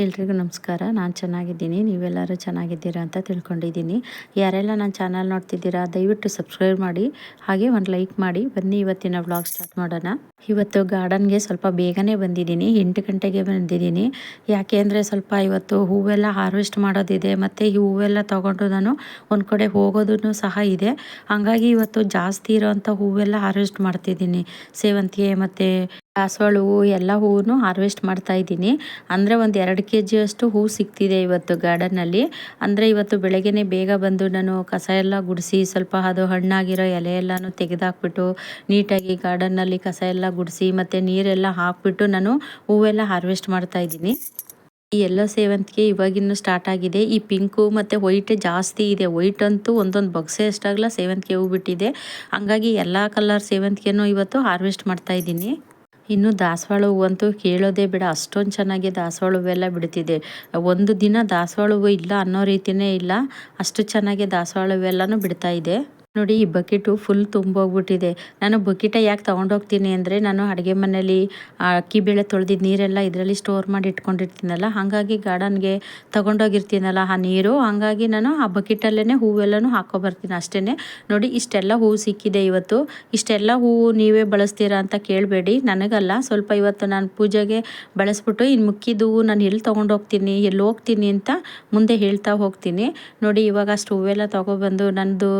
ಎಲ್ರಿಗೂ ನಮಸ್ಕಾರ. ನಾನು ಚೆನ್ನಾಗಿದ್ದೀನಿ. ನೀವೆಲ್ಲರೂ ಚೆನ್ನಾಗಿದ್ದೀರಾ ಅಂತ ತಿಳ್ಕೊಂಡಿದ್ದೀನಿ. ಯಾರೆಲ್ಲ ನನ್ನ ಚಾನಲ್ ನೋಡ್ತಿದ್ದೀರಾ, ದಯವಿಟ್ಟು ಸಬ್ಸ್ಕ್ರೈಬ್ ಮಾಡಿ, ಹಾಗೆ ಒಂದು ಲೈಕ್ ಮಾಡಿ. ಬನ್ನಿ ಇವತ್ತಿನ ವ್ಲಾಗ್ ಸ್ಟಾರ್ಟ್ ಮಾಡೋಣ. ಇವತ್ತು ಗಾರ್ಡನ್ಗೆ ಸ್ವಲ್ಪ ಬೇಗನೆ ಬಂದಿದ್ದೀನಿ. ಎಂಟು ಗಂಟೆಗೆ ಬಂದಿದ್ದೀನಿ. ಯಾಕೆ ಅಂದರೆ ಸ್ವಲ್ಪ ಇವತ್ತು ಹೂವೆಲ್ಲ ಹಾರ್ವೆಸ್ಟ್ ಮಾಡೋದಿದೆ. ಮತ್ತು ಈ ಹೂವೆಲ್ಲ ತೊಗೊಂಡು ನಾನು ಒಂದು ಕಡೆ ಹೋಗೋದೂ ಸಹ ಇದೆ. ಹಾಗಾಗಿ ಇವತ್ತು ಜಾಸ್ತಿ ಇರೋವಂಥ ಹೂವೆಲ್ಲ ಹಾರ್ವೆಸ್ಟ್ ಮಾಡ್ತಿದ್ದೀನಿ. ಸೇವಂತಿಗೆ ಮತ್ತು ದಾಸವಾಳ ಹೂವು ಎಲ್ಲ ಹೂವು ಹಾರ್ವೆಸ್ಟ್ ಮಾಡ್ತಾ ಇದ್ದೀನಿ. ಅಂದರೆ ಒಂದು ಎರಡು ಕೆ ಜಿಯಷ್ಟು ಹೂವು ಸಿಗ್ತಿದೆ ಇವತ್ತು ಗಾರ್ಡನ್ನಲ್ಲಿ ಅಂದರೆ ಇವತ್ತು ಬೆಳಗ್ಗೆ ಬೇಗ ಬಂದು ನಾನು ಕಸ ಎಲ್ಲ ಗುಡಿಸಿ ಸ್ವಲ್ಪ ಅದು ಹಣ್ಣಾಗಿರೋ ಎಲೆ ಎಲ್ಲಾನು ತೆಗೆದಾಕ್ಬಿಟ್ಟು ನೀಟಾಗಿ ಗಾರ್ಡನ್ನಲ್ಲಿ ಕಸ ಎಲ್ಲ ಗುಡಿಸಿ ಮತ್ತು ನೀರೆಲ್ಲ ಹಾಕ್ಬಿಟ್ಟು ನಾನು ಹೂವೆಲ್ಲ ಹಾರ್ವೆಸ್ಟ್ ಮಾಡ್ತಾ ಇದ್ದೀನಿ. ಈ ಎಲ್ಲೋ ಸೇವಂತಿಗೆ ಇವಾಗಿನ್ನೂ ಸ್ಟಾರ್ಟ್ ಆಗಿದೆ. ಈ ಪಿಂಕು ಮತ್ತು ವೈಟ್ ಜಾಸ್ತಿ ಇದೆ. ವೈಟ್ ಅಂತೂ ಒಂದೊಂದು ಬೊಗ್ಸೆ ಅಷ್ಟಾಗಲ ಸೇವಂತಿಗೆ ಹೂ ಬಿಟ್ಟಿದೆ. ಹಂಗಾಗಿ ಎಲ್ಲ ಕಲರ್ ಸೇವಂತಿಗೆನೂ ಇವತ್ತು ಹಾರ್ವೆಸ್ಟ್ ಮಾಡ್ತಾ ಇದ್ದೀನಿ. ಇನ್ನು ದಾಸವಾಳ ಹೂವಂತೂ ಕೇಳೋದೇ ಬೇಡ. ಅಷ್ಟೊಂದು ಚೆನ್ನಾಗಿ ದಾಸವಾಳ ಹೂವೆಲ್ಲ ಬಿಡ್ತಿದೆ. ಒಂದು ದಿನ ದಾಸವಾಳ ಹೂವು ಇಲ್ಲ ಅನ್ನೋ ರೀತಿಯೇ ಇಲ್ಲ. ಅಷ್ಟು ಚೆನ್ನಾಗಿ ದಾಸವಾಳ ಹೂವೆಲ್ಲನೂ ಬಿಡ್ತಾ ಇದೆ. ನೋಡಿ, ಈ ಬಕೆಟು ಫುಲ್ ತುಂಬೋಗ್ಬಿಟ್ಟಿದೆ. ನಾನು ಬಕೆಟ ಯಾಕೆ ತೊಗೊಂಡೋಗ್ತೀನಿ ಅಂದರೆ, ನಾನು ಅಡುಗೆ ಮನೇಲಿ ಅಕ್ಕಿ ಬೇಳೆ ತೊಳೆದಿದ್ದ ನೀರೆಲ್ಲ ಇದರಲ್ಲಿ ಸ್ಟೋರ್ ಮಾಡಿ ಇಟ್ಕೊಂಡಿರ್ತೀನಲ್ಲ, ಹಾಗಾಗಿ ಗಾರ್ಡನ್ಗೆ ತೊಗೊಂಡೋಗಿರ್ತೀನಲ್ಲ ಆ ನೀರು, ಹಾಗಾಗಿ ನಾನು ಆ ಬಕೆಟಲ್ಲೇ ಹೂವೆಲ್ಲನೂ ಹಾಕೊಬರ್ತೀನಿ ಅಷ್ಟೇ ನೋಡಿ, ಇಷ್ಟೆಲ್ಲ ಹೂವು ಸಿಕ್ಕಿದೆ ಇವತ್ತು. ಇಷ್ಟೆಲ್ಲ ಹೂವು ನೀವೇ ಬಳಸ್ತೀರಾ ಅಂತ ಕೇಳಬೇಡಿ. ನನಗಲ್ಲ, ಸ್ವಲ್ಪ ಇವತ್ತು ನಾನು ಪೂಜೆಗೆ ಬಳಸ್ಬಿಟ್ಟು ಇನ್ನು ಮುಕ್ಕಿದ್ದು ಹೂವು ನಾನು ಎಲ್ಲಿ ತೊಗೊಂಡೋಗ್ತೀನಿ, ಎಲ್ಲಿ ಹೋಗ್ತೀನಿ ಅಂತ ಮುಂದೆ ಹೇಳ್ತಾ ಹೋಗ್ತೀನಿ. ನೋಡಿ, ಇವಾಗ ಅಷ್ಟು ಹೂವೆಲ್ಲ ತೊಗೊಬಂದು ನನ್ನದು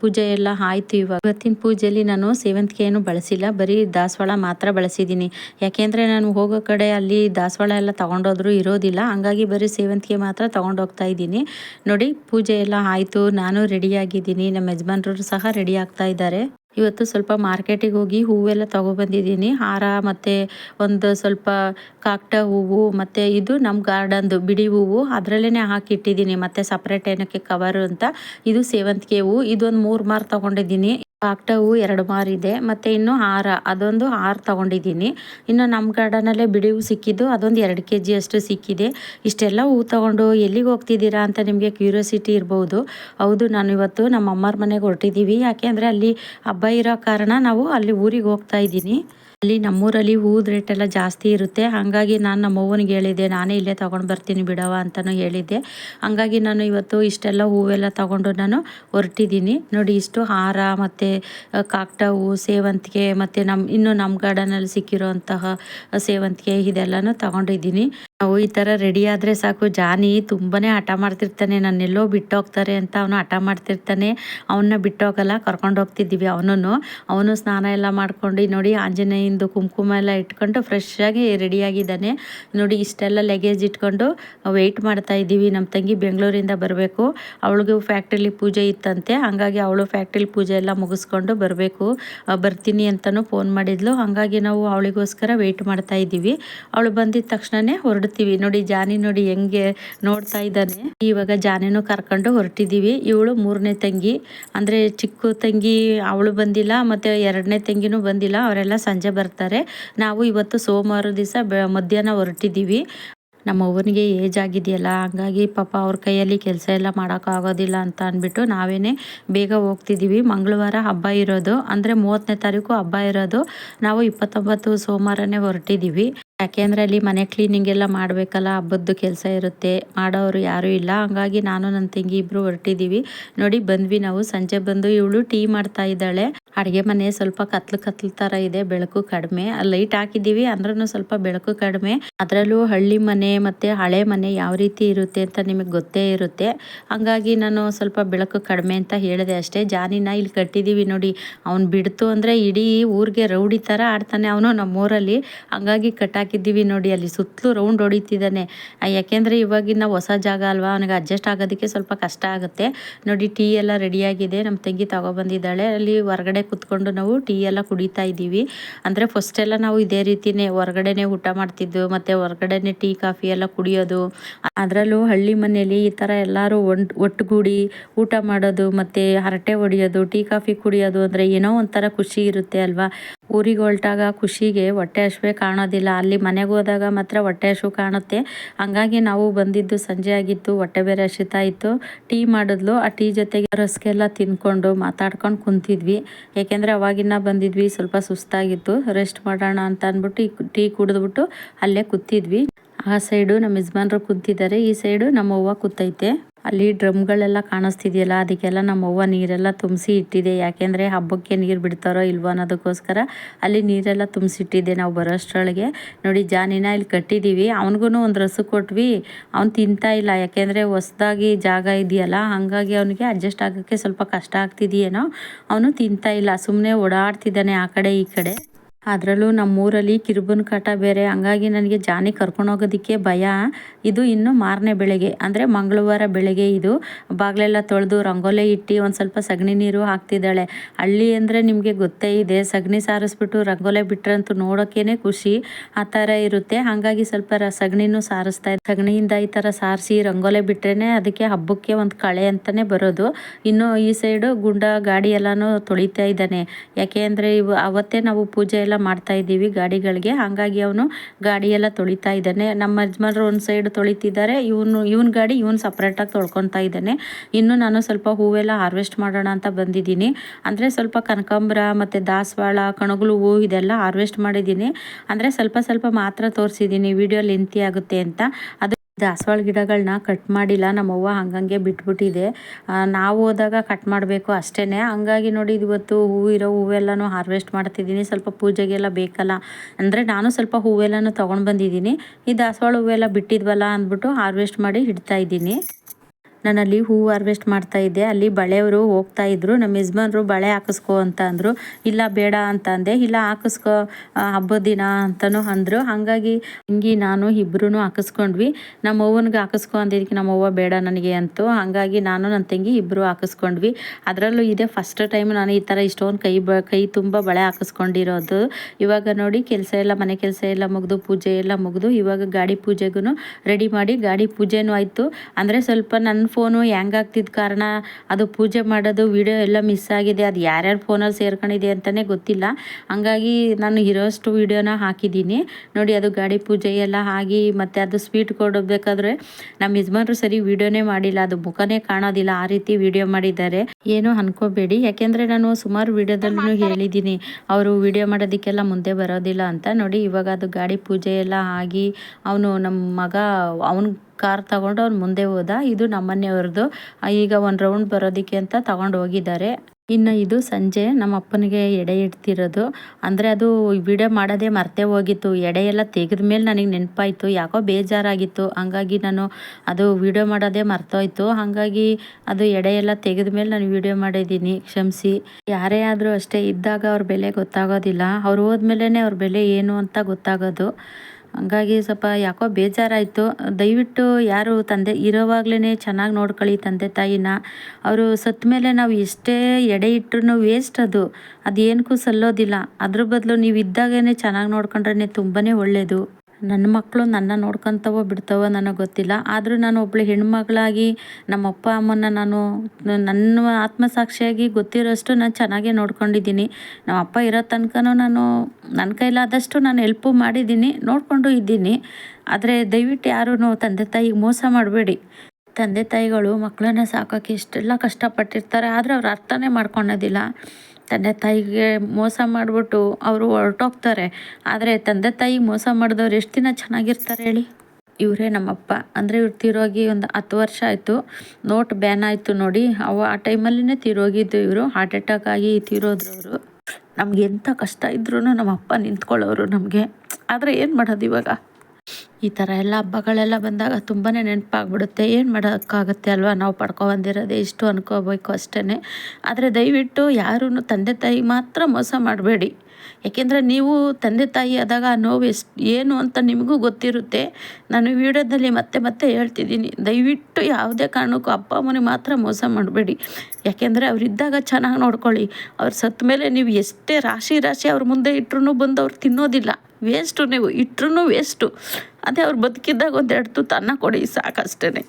ಪೂಜೆ ಎಲ್ಲ ಆಯಿತು ಇವಾಗ. ಇವತ್ತಿನ ಪೂಜೆಯಲ್ಲಿ ನಾನು ಸೇವಂತಿಗೆ ಏನು ಬಳಸಿಲ್ಲ. ಬರೀ ದಾಸವಾಳ ಮಾತ್ರ ಬಳಸಿದ್ದೀನಿ. ಯಾಕೆಂದರೆ ನಾನು ಹೋಗೋ ಕಡೆ ಅಲ್ಲಿ ದಾಸವಾಳ ಎಲ್ಲ ತಗೊಂಡೋದ್ರು ಇರೋದಿಲ್ಲ. ಹಂಗಾಗಿ ಬರೀ ಸೇವಂತಿಗೆ ಮಾತ್ರ ತೊಗೊಂಡೋಗ್ತಾ ಇದ್ದೀನಿ. ನೋಡಿ, ಪೂಜೆ ಎಲ್ಲ ಆಯಿತು. ನಾನು ರೆಡಿಯಾಗಿದ್ದೀನಿ ನಮ್ಮ ಯಜಮಾನ್ರು ಸಹ ರೆಡಿ ಆಗ್ತಾ ಇದ್ದಾರೆ. ಇವತ್ತು ಸ್ವಲ್ಪ ಮಾರ್ಕೆಟಿಗೆ ಹೋಗಿ ಹೂವೆಲ್ಲ ತೊಗೊಬಂದಿದ್ದೀನಿ. ಹಾರ ಮತ್ತು ಒಂದು ಸ್ವಲ್ಪ ಕಾಕ್ಟ ಹೂವು ಮತ್ತು ಇದು ನಮ್ಮ ಗಾರ್ಡನ್ದು ಬಿಡಿ ಹೂವು ಅದರಲ್ಲೇ ಹಾಕಿಟ್ಟಿದ್ದೀನಿ. ಮತ್ತು ಸಪ್ರೇಟ್ ಏನಕ್ಕೆ ಕವರು ಅಂತ. ಇದು ಸೇವಂತಿಗೆ ಹೂವು. ಇದೊಂದು ಮೂರು ಮಾರು ತೊಗೊಂಡಿದ್ದೀನಿ. ಕಾಕ್ಟ ಹೂವು ಎರಡು ಮಾರಿದೆ ಮತ್ತು ಇನ್ನು ಹಾರ ಅದೊಂದು ಹಾರ ತೊಗೊಂಡಿದ್ದೀನಿ. ಇನ್ನು ನಮ್ಮ ಗಾರ್ಡನಲ್ಲೇ ಬಿಡಿ ಹೂವು ಸಿಕ್ಕಿದ್ದು ಅದೊಂದು ಎರಡು ಕೆ ಜಿ ಅಷ್ಟು ಸಿಕ್ಕಿದೆ. ಇಷ್ಟೆಲ್ಲ ಹೂ ತೊಗೊಂಡು ಎಲ್ಲಿಗೆ ಹೋಗ್ತಿದ್ದೀರಾ ಅಂತ ನಿಮಗೆ ಕ್ಯೂರಿಯಾಸಿಟಿ ಇರ್ಬೋದು. ಹೌದು, ನಾನು ಇವತ್ತು ನಮ್ಮ ಅಮ್ಮರ ಮನೆಗೆ ಹೊರಟಿದ್ದೀವಿ. ಯಾಕೆಂದರೆ ಅಲ್ಲಿ ಹಬ್ಬ ಇರೋ ಕಾರಣ ನಾವು ಅಲ್ಲಿ ಊರಿಗೆ ಹೋಗ್ತಾ ಇದ್ದೀನಿ. ಅಲ್ಲಿ ನಮ್ಮೂರಲ್ಲಿ ಹೂದ ರೇಟ್ ಎಲ್ಲ ಜಾಸ್ತಿ ಇರುತ್ತೆ. ಹಾಗಾಗಿ ನಾನು ನಮ್ಮ ಅವ್ವನಿಗೆ ಹೇಳಿದ್ದೆ, ನಾನೇ ಇಲ್ಲೇ ತೊಗೊಂಡು ಬರ್ತೀನಿ ಬಿಡವ ಅಂತಲೂ ಹೇಳಿದ್ದೆ. ಹಾಗಾಗಿ ನಾನು ಇವತ್ತು ಇಷ್ಟೆಲ್ಲ ಹೂವೆಲ್ಲ ತೊಗೊಂಡು ನಾನು ಹೊರಟಿದ್ದೀನಿ. ನೋಡಿ, ಇಷ್ಟು ಹಾರ ಮತ್ತು ಕಾಕ್ಟ ಹೂವು, ಸೇವಂತಿಗೆ ಮತ್ತು ನಮ್ಮ ಇನ್ನು ನಮ್ಮ ಗಾರ್ಡನಲ್ಲಿ ಸಿಕ್ಕಿರೋಂತಹ ಸೇವಂತಿಗೆ ಇದೆಲ್ಲನೂ ತಗೊಂಡಿದ್ದೀನಿ. ನಾವು ಈ ಥರ ರೆಡಿ ಆದರೆ ಸಾಕು. ಜಾನಿ ತುಂಬಾ ಹಠ ಮಾಡ್ತಿರ್ತಾನೆ. ನನ್ನೆಲ್ಲೋ ಬಿಟ್ಟೋಗ್ತಾರೆ ಅಂತ ಅವನು ಹಠ ಮಾಡ್ತಿರ್ತಾನೆ. ಅವನ್ನ ಬಿಟ್ಟೋಗಲ್ಲ, ಕರ್ಕೊಂಡು ಹೋಗ್ತಿದ್ದೀವಿ ಅವನು ಅವನು ಸ್ನಾನ ಎಲ್ಲ ಮಾಡ್ಕೊಂಡು ನೋಡಿ ಆಂಜನೇಯಂದು ಕುಂಕುಮ ಎಲ್ಲ ಇಟ್ಕೊಂಡು ಫ್ರೆಶ್ ಆಗಿ ರೆಡಿಯಾಗಿದ್ದಾನೆ ನೋಡಿ ಇಷ್ಟೆಲ್ಲ ಲಗೇಜ್ ಇಟ್ಕೊಂಡು ವೆಯ್ಟ್ ಮಾಡ್ತಾ ಇದ್ದೀವಿ. ನಮ್ಮ ತಂಗಿ ಬೆಂಗಳೂರಿಂದ ಬರಬೇಕು. ಅವಳಿಗೂ ಫ್ಯಾಕ್ಟ್ರಿಲಿ ಪೂಜೆ ಇತ್ತಂತೆ. ಹಾಗಾಗಿ ಅವಳು ಫ್ಯಾಕ್ಟ್ರಿಲಿ ಪೂಜೆ ಎಲ್ಲ ಮುಗಿಸ್ಕೊಂಡು ಬರಬೇಕು. ಬರ್ತೀನಿ ಅಂತಲೂ ಫೋನ್ ಮಾಡಿದ್ಲು. ಹಾಗಾಗಿ ನಾವು ಅವಳಿಗೋಸ್ಕರ ವೆಯ್ಟ್ ಮಾಡ್ತಾ ಇದ್ದೀವಿ. ಅವಳು ಬಂದಿದ್ದ ತಕ್ಷಣವೇ ಹೊರಡು ಹೊರಡ್ತೀವಿ ನೋಡಿ, ಜಾನಿ ನೋಡಿ ಹೆಂಗೆ ನೋಡ್ತಾ ಇದ್ದಾನೆ. ಇವಾಗ ಜಾನಿನೂ ಕರ್ಕೊಂಡು ಹೊರಟಿದ್ದೀವಿ. ಇವಳು ಮೂರನೇ ತಂಗಿ. ಅಂದರೆ ಚಿಕ್ಕ ತಂಗಿ ಅವಳು ಬಂದಿಲ್ಲ, ಮತ್ತು ಎರಡನೇ ತಂಗಿನೂ ಬಂದಿಲ್ಲ. ಅವರೆಲ್ಲ ಸಂಜೆ ಬರ್ತಾರೆ. ನಾವು ಇವತ್ತು ಸೋಮವಾರ ದಿವಸ ಮಧ್ಯಾಹ್ನ ಹೊರಟಿದ್ದೀವಿ. ನಮ್ಮ ಅವ್ವನಿಗೆ ಏಜ್ ಆಗಿದೆಯಲ್ಲ, ಹಂಗಾಗಿ ಪಾಪ ಅವ್ರ ಕೈಯಲ್ಲಿ ಕೆಲಸ ಎಲ್ಲ ಮಾಡೋಕ್ಕಾಗೋದಿಲ್ಲ ಅಂತ ಅಂದ್ಬಿಟ್ಟು ನಾವೇನೇ ಬೇಗ ಹೋಗ್ತಿದ್ದೀವಿ. ಮಂಗಳವಾರ ಹಬ್ಬ ಇರೋದು. ಅಂದರೆ ಮೂವತ್ತನೇ ತಾರೀಕು ಹಬ್ಬ ಇರೋದು. ನಾವು ಇಪ್ಪತ್ತೊಂಬತ್ತು ಸೋಮವಾರನೇ ಹೊರಟಿದ್ದೀವಿ. ಯಾಕೆಂದರೆ ಅಲ್ಲಿ ಮನೆ ಕ್ಲೀನಿಂಗ್ ಎಲ್ಲ ಮಾಡಬೇಕಲ್ಲ, ಹಬ್ಬದ್ದು ಕೆಲಸ ಇರುತ್ತೆ. ಮಾಡೋರು ಯಾರೂ ಇಲ್ಲ. ಹಂಗಾಗಿ ನಾನು ನನ್ನ ತಂಗಿ ಇಬ್ಬರು ಹೊರಟಿದ್ದೀವಿ ನೋಡಿ, ಬಂದ್ವಿ ನಾವು. ಸಂಜೆ ಬಂದು ಇವಳು ಟೀ ಮಾಡ್ತಾ ಇದ್ದಾಳೆ. ಅಡುಗೆ ಮನೆ ಸ್ವಲ್ಪ ಕತ್ಲು ಕತ್ಲು ಥರ ಇದೆ, ಬೆಳಕು ಕಡಿಮೆ. ಲೈಟ್ ಹಾಕಿದ್ದೀವಿ ಅಂದ್ರೂ ಸ್ವಲ್ಪ ಬೆಳಕು ಕಡಿಮೆ. ಅದರಲ್ಲೂ ಹಳ್ಳಿ ಮನೆ ಮತ್ತು ಹಳೆ ಮನೆ ಯಾವ ರೀತಿ ಇರುತ್ತೆ ಅಂತ ನಿಮಗೆ ಗೊತ್ತೇ ಇರುತ್ತೆ. ಹಂಗಾಗಿ ನಾನು ಸ್ವಲ್ಪ ಬೆಳಕು ಕಡಿಮೆ ಅಂತ ಹೇಳಿದೆ ಅಷ್ಟೇ. ಜಾನಿನ ಇಲ್ಲಿ ಕಟ್ಟಿದ್ದೀವಿ ನೋಡಿ. ಅವ್ನು ಬಿಡ್ತು ಅಂದರೆ ಇಡೀ ಊರಿಗೆ ರೌಡಿ ಥರ ಆಡ್ತಾನೆ ಅವನು ನಮ್ಮೂರಲ್ಲಿ. ಹಂಗಾಗಿ ಕಟ್ಟಾಕಿದ್ದೀವಿ ನೋಡಿ, ಅಲ್ಲಿ ಸುತ್ತಲೂ ರೌಂಡ್ ಹೊಡಿತಿದ್ದಾನೆ. ಯಾಕೆಂದರೆ ಇವಾಗಿನ ಹೊಸ ಜಾಗ ಅಲ್ವಾ? ಅವನಿಗೆ ಅಡ್ಜಸ್ಟ್ ಆಗೋದಕ್ಕೆ ಸ್ವಲ್ಪ ಕಷ್ಟ ಆಗುತ್ತೆ. ನೋಡಿ, ಟೀ ಎಲ್ಲ ರೆಡಿಯಾಗಿದೆ ನಮ್ಮ ತಂಗಿ ತಗೊಬಂದಿದ್ದಾಳೆ. ಅಲ್ಲಿ ಹೊರಗಡೆ ಕುತ್ಕೊಂಡು ನಾವು ಟೀ ಎಲ್ಲ ಕುಡಿತಾ ಇದ್ದೀವಿ. ಅಂದರೆ ಫಸ್ಟ್ ಎಲ್ಲ ನಾವು ಇದೇ ರೀತಿಯೇ ಹೊರಗಡೆನೇ ಊಟ ಮಾಡ್ತಿದ್ದು, ಮತ್ತು ಹೊರಗಡೆನೇ ಟೀ, ಕಾಫಿ ಎಲ್ಲ ಕುಡಿಯೋದು. ಅದರಲ್ಲೂ ಹಳ್ಳಿ ಮನೆಯಲ್ಲಿ ಈ ಥರ ಎಲ್ಲರೂ ಒಂಟ್ ಒಟ್ಟುಗೂಡಿ ಊಟ ಮಾಡೋದು, ಮತ್ತು ಹರಟೆ ಹೊಡೆಯೋದು, ಟೀ, ಕಾಫಿ ಕುಡಿಯೋದು ಅಂದರೆ ಏನೋ ಒಂಥರ ಖುಷಿ ಇರುತ್ತೆ ಅಲ್ವಾ? ಊರಿಗೆ ಹೊಲ್ಟಾಗ ಖುಷಿಗೆ ಹೊಟ್ಟೆ ಹಶ್ವೇ ಕಾಣೋದಿಲ್ಲ. ಅಲ್ಲಿ ಮನೆಗೆ ಹೋದಾಗ ಮಾತ್ರ ಹೊಟ್ಟೆ ಹಸು ಕಾಣುತ್ತೆ. ಹಂಗಾಗಿ ನಾವು ಬಂದಿದ್ದು ಸಂಜೆ ಆಗಿತ್ತು, ಹೊಟ್ಟೆ ಬೇರೆ ಹಸಿತಾ ಇತ್ತು. ಟೀ ಮಾಡಿದ್ಲು. ಆ ಟೀ ಜೊತೆಗೆ ರಸ್ಗೆಲ್ಲ ತಿನ್ಕೊಂಡು ಮಾತಾಡ್ಕೊಂಡು ಕುಂತಿದ್ವಿ. ಏಕೆಂದರೆ ಅವಾಗಿನ್ನ ಬಂದಿದ್ವಿ, ಸ್ವಲ್ಪ ಸುಸ್ತಾಗಿತ್ತು. ರೆಸ್ಟ್ ಮಾಡೋಣ ಅಂತ ಅಂದ್ಬಿಟ್ಟು ಟೀ ಕುಡಿದ್ಬಿಟ್ಟು ಅಲ್ಲೇ ಕೂತಿದ್ವಿ. ಆ ಸೈಡು ನಮ್ಮ ಯಜಮಾನ್ರು ಕುಂತಿದ್ದಾರೆ. ಈ ಸೈಡು ನಮ್ಮ ಅವ್ವ ಕೂತೈತೆ. ಅಲ್ಲಿ ಡ್ರಮ್ಗಳೆಲ್ಲ ಕಾಣಿಸ್ತಿದೆಯಲ್ಲ, ಅದಕ್ಕೆಲ್ಲ ನಮ್ಮ ಅವ್ವ ನೀರೆಲ್ಲ ತುಂಬಿಸಿ ಇಟ್ಟಿದೆ. ಯಾಕೆಂದರೆ ಹಬ್ಬಕ್ಕೆ ನೀರು ಬಿಡ್ತಾರೋ ಇಲ್ವೋ ಅನ್ನೋದಕ್ಕೋಸ್ಕರ ಅಲ್ಲಿ ನೀರೆಲ್ಲ ತುಂಬಿಸಿಟ್ಟಿದ್ದೆ ನಾವು ಬರೋಷ್ಟರೊಳಗೆ ನೋಡಿ, ಜಾನಿನ ಇಲ್ಲಿ ಕಟ್ಟಿದ್ದೀವಿ. ಅವನಿಗೂ ಒಂದು ರಸ ಕೊಟ್ವಿ. ಅವ್ನು ತಿಂತಾ ಇಲ್ಲ. ಯಾಕೆಂದರೆ ಹೊಸ್ದಾಗಿ ಜಾಗ ಇದೆಯಲ್ಲ, ಹಾಗಾಗಿ ಅವನಿಗೆ ಅಡ್ಜಸ್ಟ್ ಆಗೋಕ್ಕೆ ಸ್ವಲ್ಪ ಕಷ್ಟ ಆಗ್ತಿದೆಯೇನೋ. ಅವನು ತಿಂತಾ ಇಲ್ಲ. ಸುಮ್ಮನೆ ಓಡಾಡ್ತಿದ್ದಾನೆ ಆ ಕಡೆ ಈ ಕಡೆ. ಅದರಲ್ಲೂ ನಮ್ಮೂರಲ್ಲಿ ಕಿರುಬನ್ ಕಾಟ ಬೇರೆ. ಹಂಗಾಗಿ ನನಗೆ ಜಾನಿ ಕರ್ಕೊಂಡು ಹೋಗೋದಕ್ಕೆ ಭಯ. ಇದು ಇನ್ನು ಮಾರನೇ ಬೆಳಗ್ಗೆ, ಅಂದರೆ ಮಂಗಳವಾರ ಬೆಳಗ್ಗೆ ಇದು. ಬಾಗಿಲೆಲ್ಲ ತೊಳೆದು ರಂಗೋಲೆ ಇಟ್ಟು ಒಂದು ಸ್ವಲ್ಪ ಸಗಣಿ ನೀರು ಹಾಕ್ತಿದ್ದಾಳೆ. ಹಳ್ಳಿ ಅಂದರೆ ನಿಮಗೆ ಗೊತ್ತೇ ಇದೆ, ಸಗಣಿ ಸಾರಿಸ್ಬಿಟ್ಟು ರಂಗೋಲೆ ಬಿಟ್ರಂತೂ ನೋಡೋಕ್ಕೇ ಖುಷಿ. ಆ ಥರ ಇರುತ್ತೆ. ಹಾಗಾಗಿ ಸ್ವಲ್ಪ ರ ಸಗಣಿನೂ ಸಾರಿಸ್ತಾ ಇದೆ ಸಗಣಿಯಿಂದ ಈ ಥರ ಸಾರಿಸಿ ರಂಗೋಲೆ ಬಿಟ್ರೇನೆ ಅದಕ್ಕೆ ಹಬ್ಬಕ್ಕೆ ಒಂದು ಕಳೆ ಅಂತಲೇ ಬರೋದು. ಇನ್ನು ಈ ಸೈಡು ಗುಂಡ ಗಾಡಿ ಎಲ್ಲನೂ ತೊಳಿತಾ ಇದ್ದಾನೆ. ಯಾಕೆ ಅಂದರೆ ಇವು, ಅವತ್ತೇ ನಾವು ಪೂಜೆ ಎಲ್ಲ ಮಾಡ್ತಾ ಇದ್ದೀವಿ ಗಾಡಿಗಳಿಗೆ. ಹಾಗಾಗಿ ಅವನು ಗಾಡಿ ಎಲ್ಲ ತೊಳಿತಾ ಇದ್ದಾನೆ. ನಮ್ಮ ಯಜಮಾನರು ಒಂದು ಸೈಡ್ ತೊಳಿತಿದ್ದಾರೆ. ಇವನು, ಇವನ್ ಗಾಡಿ ಇವನು ಸಪ್ರೇಟಾಗಿ ತೊಳ್ಕೊತಾ ಇದ್ದಾನೆ. ಇನ್ನು ನಾನು ಸ್ವಲ್ಪ ಹೂವೆಲ್ಲ ಹಾರ್ವೆಸ್ಟ್ ಮಾಡೋಣ ಅಂತ ಬಂದಿದ್ದೀನಿ. ಅಂದರೆ ಸ್ವಲ್ಪ ಕನಕಾಂಬ್ರ ಮತ್ತು ದಾಸವಾಳ, ಕಣಗುಲು ಹೂವು ಇದೆಲ್ಲ ಹಾರ್ವೆಸ್ಟ್ ಮಾಡಿದ್ದೀನಿ. ಅಂದರೆ ಸ್ವಲ್ಪ ಸ್ವಲ್ಪ ಮಾತ್ರ ತೋರಿಸಿದ್ದೀನಿ. ವಿಡಿಯೋ ಲೆಂತಿ ಆಗುತ್ತೆ ಅಂತ. ಅದು ದಾಸವಾಳ ಗಿಡಗಳನ್ನ ಕಟ್ ಮಾಡಿಲ್ಲ ನಮ್ಮವ್ವ ಹಂಗಂಗೆ ಬಿಟ್ಬಿಟ್ಟಿದೆ. ನಾವು ಹೋದಾಗ ಕಟ್ ಮಾಡಬೇಕು ಅಷ್ಟೇ ಹಂಗಾಗಿ ನೋಡಿ ಇವತ್ತು ಹೂವಿರೋ ಹೂವೆಲ್ಲನೂ ಹಾರ್ವೆಸ್ಟ್ ಮಾಡ್ತಿದ್ದೀನಿ. ಸ್ವಲ್ಪ ಪೂಜೆಗೆಲ್ಲ ಬೇಕಲ್ಲ. ಅಂದರೆ ನಾನು ಸ್ವಲ್ಪ ಹೂವೆಲ್ಲನೂ ತೊಗೊಂಡು ಬಂದಿದ್ದೀನಿ. ಈ ದಾಸವಾಳ ಹೂವೆಲ್ಲ ಬಿಟ್ಟಿದ್ವಲ್ಲ ಅಂದ್ಬಿಟ್ಟು ಹಾರ್ವೆಸ್ಟ್ ಮಾಡಿ ಇಡ್ತಾ ಇದ್ದೀನಿ. ನಾನು ಅಲ್ಲಿ ಹೂವು ಹಾರ್ವೆಸ್ಟ್ ಮಾಡ್ತಾ ಇದ್ದೆ. ಅಲ್ಲಿ ಬಳೆಯವರು ಹೋಗ್ತಾ ಇದ್ರು. ನಮ್ಮ ಯಜಮಾನ್ರು ಬಳೆ ಹಾಕಿಸ್ಕೊ ಅಂತ ಅಂದರು. ಇಲ್ಲ ಬೇಡ ಅಂತ ಅಂದೆ. ಇಲ್ಲ ಹಾಕಿಸ್ಕೊ ಹಬ್ಬದ ದಿನ ಅಂತಲೂ ಅಂದರು. ಹಾಗಾಗಿ ಹಿಂಗೆ ನಾನು ಇಬ್ಬರೂ ಹಾಕಿಸ್ಕೊಂಡ್ವಿ. ನಮ್ಮ ಅವ್ವನಿಗೆ ಹಾಕಿಸ್ಕೊ ಅಂದಿದ್ದಕ್ಕೆ ನಮ್ಮ ಅವ್ವ ಬೇಡ ನನಗೆ ಅಂತು. ಹಾಗಾಗಿ ನಾನು ನನ್ನ ತಂಗಿ ಇಬ್ಬರು ಹಾಕಿಸ್ಕೊಂಡ್ವಿ. ಅದರಲ್ಲೂ ಇದೆ ಫಸ್ಟ್ ಟೈಮ್ ನಾನು ಈ ಥರ ಇಷ್ಟೊಂದು ಕೈ ಬ, ಕೈ ತುಂಬ ಬಳೆ ಹಾಕಿಸ್ಕೊಂಡಿರೋದು. ಇವಾಗ ನೋಡಿ ಕೆಲಸ ಎಲ್ಲ, ಮನೆ ಕೆಲಸ ಎಲ್ಲ ಮುಗಿದು, ಪೂಜೆ ಎಲ್ಲ ಮುಗಿದು, ಇವಾಗ ಗಾಡಿ ಪೂಜೆಗೂ ರೆಡಿ ಮಾಡಿ, ಗಾಡಿ ಪೂಜೆನೂ ಆಯಿತು. ಅಂದರೆ ಸ್ವಲ್ಪ ನನ್ನ ಫೋನು ಹ್ಯಾಂಗ್ ಆಗ್ತಿದ್ದ ಕಾರಣ ಅದು ಪೂಜೆ ಮಾಡೋದು ವಿಡಿಯೋ ಎಲ್ಲ ಮಿಸ್ ಆಗಿದೆ. ಅದು ಯಾರ್ಯಾರು ಫೋನಲ್ಲಿ ಸೇರ್ಕೊಂಡಿದೆ ಅಂತಲೇ ಗೊತ್ತಿಲ್ಲ. ಹಂಗಾಗಿ ನಾನು ಇರೋಷ್ಟು ವಿಡಿಯೋನ ಹಾಕಿದ್ದೀನಿ. ನೋಡಿ, ಅದು ಗಾಡಿ ಪೂಜೆ ಎಲ್ಲ ಆಗಿ ಮತ್ತು ಅದು ಸ್ವೀಟ್ ಕೊಡಬೇಕಾದ್ರೆ ನಮ್ಮ ಯಜಮಾನರು ಸರಿ ವಿಡಿಯೋನೇ ಮಾಡಿಲ್ಲ. ಅದು ಮುಖನೇ ಕಾಣೋದಿಲ್ಲ. ಆ ರೀತಿ ವಿಡಿಯೋ ಮಾಡಿದ್ದಾರೆ. ಏನೂ ಅನ್ಕೋಬೇಡಿ. ಯಾಕೆಂದರೆ ನಾನು ಸುಮಾರು ವಿಡಿಯೋದಲ್ಲೂ ಹೇಳಿದ್ದೀನಿ. ಅವರು ವಿಡಿಯೋ ಮಾಡೋದಕ್ಕೆಲ್ಲ ಮುಂದೆ ಬರೋದಿಲ್ಲ ಅಂತ. ನೋಡಿ, ಇವಾಗ ಅದು ಗಾಡಿ ಪೂಜೆ ಎಲ್ಲ ಆಗಿ ಅವನು ನಮ್ಮ ಮಗ, ಅವನು ಕಾರ್ ತಗೊಂಡು ಅವ್ನು ಮುಂದೆ ಹೋದ. ಇದು ನಮ್ಮನೆಯವ್ರದ್ದು ಈಗ ಒಂದು ರೌಂಡ್ ಬರೋದಕ್ಕೆ ಅಂತ ತಗೊಂಡು ಹೋಗಿದ್ದಾರೆ. ಇನ್ನು ಇದು ಸಂಜೆ ನಮ್ಮ ಅಪ್ಪನಿಗೆ ಎಡೆ ಇಡ್ತಿರೋದು. ಅಂದರೆ ಅದು ವಿಡಿಯೋ ಮಾಡೋದೇ ಮರ್ತೇ ಹೋಗಿತ್ತು. ಎಡೆ ಎಲ್ಲ ತೆಗೆದ ಮೇಲೆ ನನಗೆ ನೆನಪಾಯಿತು. ಯಾಕೋ ಬೇಜಾರಾಗಿತ್ತು. ಹಂಗಾಗಿ ನಾನು ಅದು ವಿಡಿಯೋ ಮಾಡೋದೇ ಮರ್ತೋಯ್ತು. ಹಾಗಾಗಿ ಅದು ಎಡೆ ಎಲ್ಲ ತೆಗೆದ ಮೇಲೆ ನಾನು ವಿಡಿಯೋ ಮಾಡಿದ್ದೀನಿ. ಕ್ಷಮಿಸಿ. ಯಾರೇ ಆದರೂ ಅಷ್ಟೇ ಇದ್ದಾಗ ಅವ್ರ ಬೆಲೆ ಗೊತ್ತಾಗೋದಿಲ್ಲ. ಅವ್ರು ಹೋದ್ಮೇಲೆ ಅವ್ರ ಬೆಲೆ ಏನು ಅಂತ ಗೊತ್ತಾಗೋದು. ಹಂಗಾಗಿ ಸ್ವಲ್ಪ ಯಾಕೋ ಬೇಜಾರಾಯಿತು. ದಯವಿಟ್ಟು ಯಾರು ತಂದೆ ಇರೋವಾಗ್ಲೇ ಚೆನ್ನಾಗಿ ನೋಡ್ಕೊಳ್ಳಿ ತಂದೆ ತಾಯಿನ. ಅವರು ಸತ್ತ ಮೇಲೆ ನಾವು ಎಷ್ಟೇ ಎಡೆ ಇಟ್ಟರು ವೇಸ್ಟ್ ಅದು. ಅದು ಸಲ್ಲೋದಿಲ್ಲ. ಅದ್ರ ಬದಲು ನೀವು ಇದ್ದಾಗೇ ಚೆನ್ನಾಗಿ ನೋಡ್ಕೊಂಡ್ರೆ ತುಂಬಾ ಒಳ್ಳೆಯದು ನನ್ನ ಮಕ್ಕಳು ನನ್ನ ನೋಡ್ಕೊತವೋ ಬಿಡ್ತವೋ ನನಗೆ ಗೊತ್ತಿಲ್ಲ. ಆದರೂ ನಾನು ಒಬ್ಬಳು ಹೆಣ್ಮಗಳಾಗಿ ನಮ್ಮ ಅಪ್ಪ ಅಮ್ಮನ ನಾನು ನನ್ನ ಆತ್ಮಸಾಕ್ಷಿಯಾಗಿ ಗೊತ್ತಿರೋಷ್ಟು ನಾನು ಚೆನ್ನಾಗೇ ನೋಡ್ಕೊಂಡಿದ್ದೀನಿ. ನಮ್ಮ ಅಪ್ಪ ಇರೋ ತನಕನೂ ನಾನು ನನ್ನ ಕೈಲಾದಷ್ಟು ನಾನು ಹೆಲ್ಪು ಮಾಡಿದ್ದೀನಿ, ನೋಡಿಕೊಂಡು ಇದ್ದೀನಿ. ಆದರೆ ದಯವಿಟ್ಟು ಯಾರೂ ತಂದೆ ತಾಯಿಗೆ ಮೋಸ ಮಾಡಬೇಡಿ. ತಂದೆ ತಾಯಿಗಳು ಮಕ್ಕಳನ್ನ ಸಾಕೋಕ್ಕೆ ಇಷ್ಟೆಲ್ಲ ಕಷ್ಟಪಟ್ಟಿರ್ತಾರೆ, ಆದರೆ ಅವ್ರು ಅರ್ಥನೇ ಮಾಡ್ಕೊಳೋದಿಲ್ಲ. ತಂದೆ ತಾಯಿಗೆ ಮೋಸ ಮಾಡಿಬಿಟ್ಟು ಅವರು ಹೊರಟೋಗ್ತಾರೆ. ಆದರೆ ತಂದೆ ತಾಯಿ ಮೋಸ ಮಾಡಿದವ್ರು ಎಷ್ಟು ದಿನ ಚೆನ್ನಾಗಿರ್ತಾರೆ ಹೇಳಿ? ಇವರೇ ನಮ್ಮಪ್ಪ. ಅಂದರೆ ಇವ್ರು ತಿರೋಗಿ ಒಂದು ಹತ್ತು ವರ್ಷ ಆಯಿತು. ನೋಟ್ ಬ್ಯಾನ್ ಆಯಿತು ನೋಡಿ. ಅವು ಆ ಟೈಮಲ್ಲಿನೇ ತೀರೋಗಿದ್ದು ಇವರು. ಹಾರ್ಟ್ ಅಟ್ಯಾಕ್ ಆಗಿ ತಿರೋದ್ರವರು. ಅವರು ನಮ್ಗೆ ಎಂಥ ಕಷ್ಟ ಇದ್ರೂ ನಮ್ಮ ಅಪ್ಪ ನಿಂತ್ಕೊಳ್ಳೋರು ನಮಗೆ. ಆದರೆ ಏನು ಮಾಡೋದು ಇವಾಗ? ಈ ಥರ ಎಲ್ಲ ಹಬ್ಬಗಳೆಲ್ಲ ಬಂದಾಗ ತುಂಬಾ ನೆನಪಾಗ್ಬಿಡುತ್ತೆ. ಏನು ಮಾಡೋಕ್ಕಾಗುತ್ತೆ ಅಲ್ವಾ? ನಾವು ಪಡ್ಕೊಬಂದಿರೋದೇ ಇಷ್ಟು ಅನ್ಕೋಬೇಕು ಅಷ್ಟೇ ಆದರೆ ದಯವಿಟ್ಟು ಯಾರೂ ತಂದೆ ತಾಯಿ ಮಾತ್ರ ಮೋಸ ಮಾಡಬೇಡಿ. ಯಾಕೆಂದರೆ ನೀವು ತಂದೆ ತಾಯಿ ಆದಾಗ ಆ ನೋವು ಎಷ್ಟು, ಏನು ಅಂತ ನಿಮಗೂ ಗೊತ್ತಿರುತ್ತೆ. ನಾನು ವಿಡಿಯೋದಲ್ಲಿ ಮತ್ತೆ ಮತ್ತೆ ಹೇಳ್ತಿದ್ದೀನಿ. ದಯವಿಟ್ಟು ಯಾವುದೇ ಕಾರಣಕ್ಕೂ ಅಪ್ಪ, ಅಮ್ಮನಿಗೆ ಮಾತ್ರ ಮೋಸ ಮಾಡಬೇಡಿ. ಯಾಕೆಂದರೆ ಅವರಿದ್ದಾಗ ಚೆನ್ನಾಗಿ ನೋಡ್ಕೊಳ್ಳಿ. ಅವ್ರು ಸತ್ತ ಮೇಲೆ ನೀವು ಎಷ್ಟೇ ರಾಶಿ ರಾಶಿ ಅವ್ರ ಮುಂದೆ ಇಟ್ಟರು ಬಂದು ಅವ್ರು ತಿನ್ನೋದಿಲ್ಲ. ವೇಸ್ಟು ನೀವು ಇಟ್ರೂ ವೇಸ್ಟು ಅದೇ ಅವ್ರು ಬದುಕಿದ್ದಾಗ ಒಂದೆರಡು ತುತ್ತು ಅನ್ನ ಕೊಡಿ ಸಾಕಷ್ಟೇ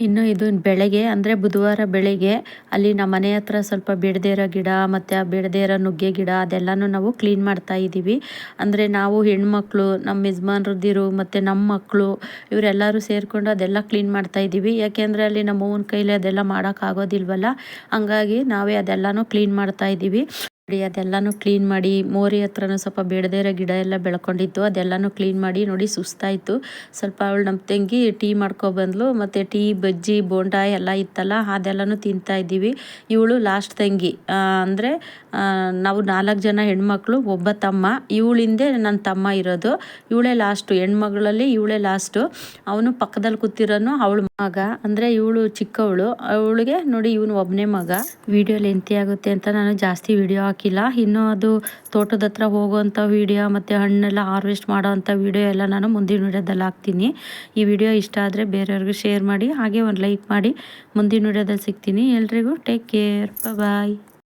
ಇನ್ನು ಇದು ಬೆಳಗ್ಗೆ ಅಂದರೆ ಬುಧವಾರ ಬೆಳಗ್ಗೆ ಅಲ್ಲಿ ನಮ್ಮ ಮನೆ ಹತ್ರ ಸ್ವಲ್ಪ ಬಿಡದೇ ಇರೋ ಗಿಡ ಮತ್ತು ಆ ಬಿಡದೇ ಇರೋ ನುಗ್ಗೆ ಗಿಡ ಅದೆಲ್ಲನೂ ನಾವು ಕ್ಲೀನ್ ಮಾಡ್ತಾ ಇದ್ದೀವಿ. ಅಂದರೆ ನಾವು ಹೆಣ್ಮಕ್ಳು, ನಮ್ಮ ಯಜಮಾನ್ರದ್ದಿರು ಮತ್ತು ನಮ್ಮ ಮಕ್ಕಳು ಇವರೆಲ್ಲರೂ ಸೇರಿಕೊಂಡು ಅದೆಲ್ಲ ಕ್ಲೀನ್ ಮಾಡ್ತಾ ಇದ್ದೀವಿ. ಯಾಕೆಂದರೆ ಅಲ್ಲಿ ನಮ್ಮ ಅವ್ವನ ಕೈಲಿ ಅದೆಲ್ಲ ಮಾಡೋಕ್ಕಾಗೋದಿಲ್ವಲ್ಲ ಹಂಗಾಗಿ ನಾವೇ ಅದೆಲ್ಲನೂ ಕ್ಲೀನ್ ಮಾಡ್ತಾ ಇದ್ದೀವಿ. ನೋಡಿ ಅದೆಲ್ಲನೂ ಕ್ಲೀನ್ ಮಾಡಿ ಮೋರಿ ಹತ್ರನೂ ಸ್ವಲ್ಪ ಬೇಡದೇ ಇರೋ ಗಿಡ ಎಲ್ಲ ಬೆಳ್ಕೊಂಡಿತ್ತು ಅದೆಲ್ಲನೂ ಕ್ಲೀನ್ ಮಾಡಿ ನೋಡಿ ಸುಸ್ತಾಯಿತು ಸ್ವಲ್ಪ ಅವಳು ನಮ್ಮ ತಂಗಿ ಟೀ ಮಾಡ್ಕೊಬಂದ್ಲು ಮತ್ತು ಟೀ ಬಜ್ಜಿ ಬೋಂಡ ಎಲ್ಲ ಇತ್ತಲ್ಲ ಅದೆಲ್ಲನೂ ತಿಂತಾ ಇದ್ದೀವಿ ಇವಳು ಲಾಸ್ಟ್ ತಂಗಿ ಅಂದರೆ ನಾವು ನಾಲ್ಕು ಜನ ಹೆಣ್ಮಕ್ಳು ಒಬ್ಬ ತಮ್ಮ ಇವಳಿಂದೆ ನನ್ನ ತಮ್ಮ ಇರೋದು ಇವಳೇ ಲಾಸ್ಟು ಹೆಣ್ಮಗಳಲ್ಲಿ ಇವಳೇ ಲಾಸ್ಟು ಅವನು ಪಕ್ಕದಲ್ಲಿ ಕೂತಿರೋನು ಅವಳು ಮಗ ಅಂದರೆ ಇವಳು ಚಿಕ್ಕವಳು ಅವಳಿಗೆ ನೋಡಿ ಇವನು ಒಬ್ಬನೇ ಮಗ ವಿಡಿಯೋ ಲೆಂತಿ ಆಗುತ್ತೆ ಅಂತ ನಾನು ಜಾಸ್ತಿ ವಿಡಿಯೋ ಹಾಕಿಲ್ಲ. ಇನ್ನು ಅದು ತೋಟದ ಹತ್ರ ಹೋಗೋವಂಥ ವೀಡಿಯೋ ಮತ್ತು ಹಣ್ಣೆಲ್ಲ ಹಾರ್ವೆಸ್ಟ್ ಮಾಡೋ ಅಂಥ ವಿಡಿಯೋ ಎಲ್ಲ ನಾನು ಮುಂದಿನ ವಿಡಿಯೋದಲ್ಲಿ ಹಾಕ್ತೀನಿ. ಈ ವಿಡಿಯೋ ಇಷ್ಟ ಆದರೆ ಬೇರೆಯವ್ರಿಗೂ ಶೇರ್ ಮಾಡಿ, ಹಾಗೆ ಒಂದು ಲೈಕ್ ಮಾಡಿ ಮುಂದಿನ ವಿಡಿಯೋದಲ್ಲಿ ಸಿಗ್ತೀನಿ. ಎಲ್ರಿಗೂ ಟೇಕ್ ಕೇರ್ ಬಾಯ್